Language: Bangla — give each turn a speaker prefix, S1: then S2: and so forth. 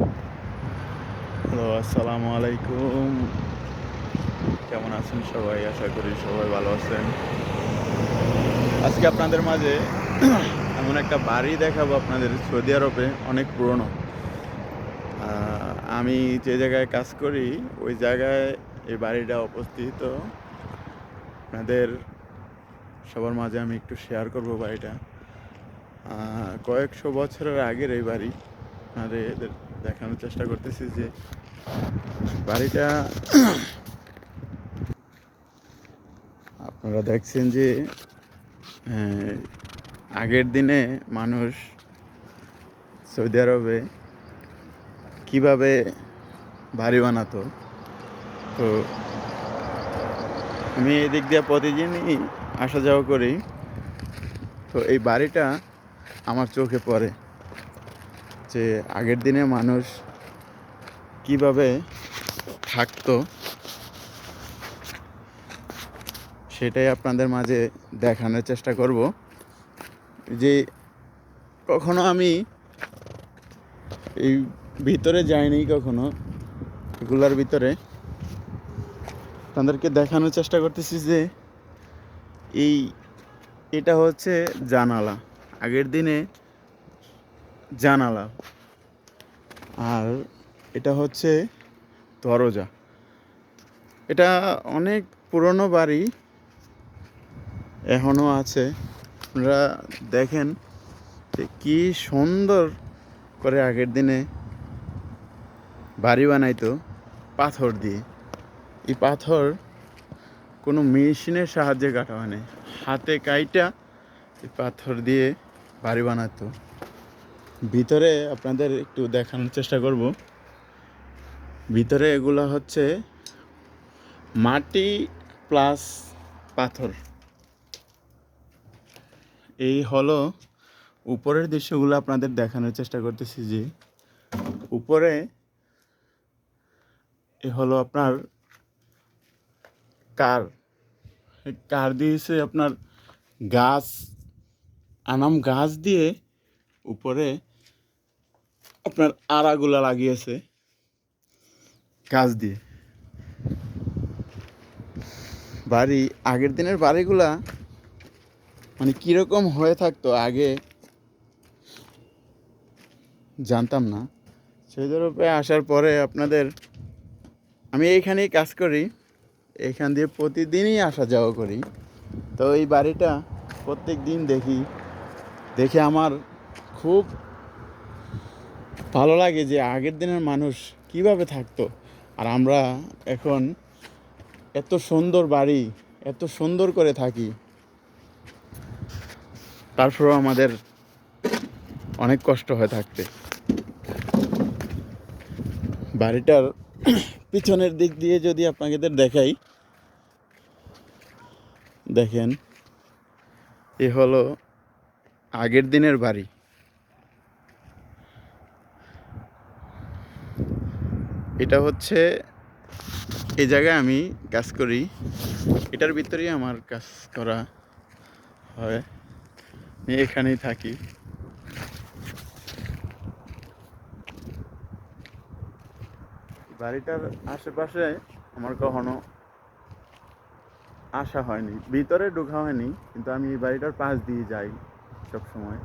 S1: হ্যালো, আসসালামু আলাইকুম। কেমন আছেন সবাই? আশা করি সবাই ভালো আছেন। আজকে আপনাদের মাঝে এমন একটা বাড়ি দেখাবো আপনাদের সৌদি আরবে, অনেক পুরনো। আমি যে জায়গায় কাজ করি, ওই জায়গায় এই বাড়িটা অবস্থিত। আপনাদের সবার মাঝে আমি একটু শেয়ার করব বাড়িটা। কয়েকশো বছরের আগের এই বাড়ি। আপনাদের দেখানোর চেষ্টা করতেছি যে বাড়িটা আপনারা দেখছেন যে আগের দিনে মানুষ সৌদি আরবে কীভাবে বাড়ি বানাতো। তো আমি এদিক দিয়ে প্রতিদিনই আসা যাওয়া করি। তো এই বাড়িটা আমার চোখে পড়ে। যে আগের দিনে মানুষ কীভাবে থাকতো, সেটাই আপনাদের মাঝে দেখানোর চেষ্টা করব। যে কখনো আমি এই ভিতরে যাইনি কখনো, এগুলার ভিতরে। তাদেরকে দেখানোর চেষ্টা করতেছি যে এই, এটা হচ্ছে জানালা। আগের দিনে জানালা। আর এটা হচ্ছে দরজা। এটা অনেক পুরনো বাড়ি এখনও আছে। আপনারা দেখেন যে কি সুন্দর করে আগের দিনে বাড়ি বানাইতো পাথর দিয়ে। এই পাথর কোনো মেশিনের সাহায্যে কাটা নাই। হাতে কাইটা এই পাথর দিয়ে বাড়ি বানাতো। ভিতরে আপনাদের একটু দেখানোর চেষ্টা করব। ভিতরে এগুলো হচ্ছে মাটি প্লাস পাথর। এই হলো উপরের দৃশ্যগুলো আপনাদের দেখানোর চেষ্টা করতেছি যে উপরে এ হলো আপনার কার। কার দিয়েছে আপনার গাছ, আনাম গাছ দিয়ে উপরে আপনার আড়াগুলা লাগিয়েছে। গাছ দিয়ে। বাড়ি, আগের দিনের বাড়িগুলা মানে কীরকম হয়ে থাকতো আগে জানতাম না। সৌদি আরবে আসার পরে আপনাদের আমি এইখানেই কাজ করি এইখান দিয়ে প্রতিদিনই আসা যাওয়া করি। তো এই বাড়িটা প্রত্যেক দিন দেখি, দেখে আমার খুব ভালো লাগে যে আগের দিনের মানুষ কীভাবে থাকতো। আর আমরা এখন এত সুন্দর বাড়ি, এত সুন্দর করে থাকি। তারপরেও আমাদের অনেক কষ্ট হয় থাকতে। বাড়িটার পিছনের দিক দিয়ে যদি আপনাদের দেখাই, দেখেন, এ হলো আগের দিনের বাড়ি। এটা হচ্ছে, এই জায়গায় আমি কাজ করি। এটার ভিতরেই আমার কাজ করা হয়। আমি এখানেই থাকি। বাড়িটার আশেপাশে আমার কখনো আসা হয়নি। ভিতরে ঢোকা হয়নি, কিন্তু আমি এই বাড়িটার পাশ দিয়ে যাই সব সময়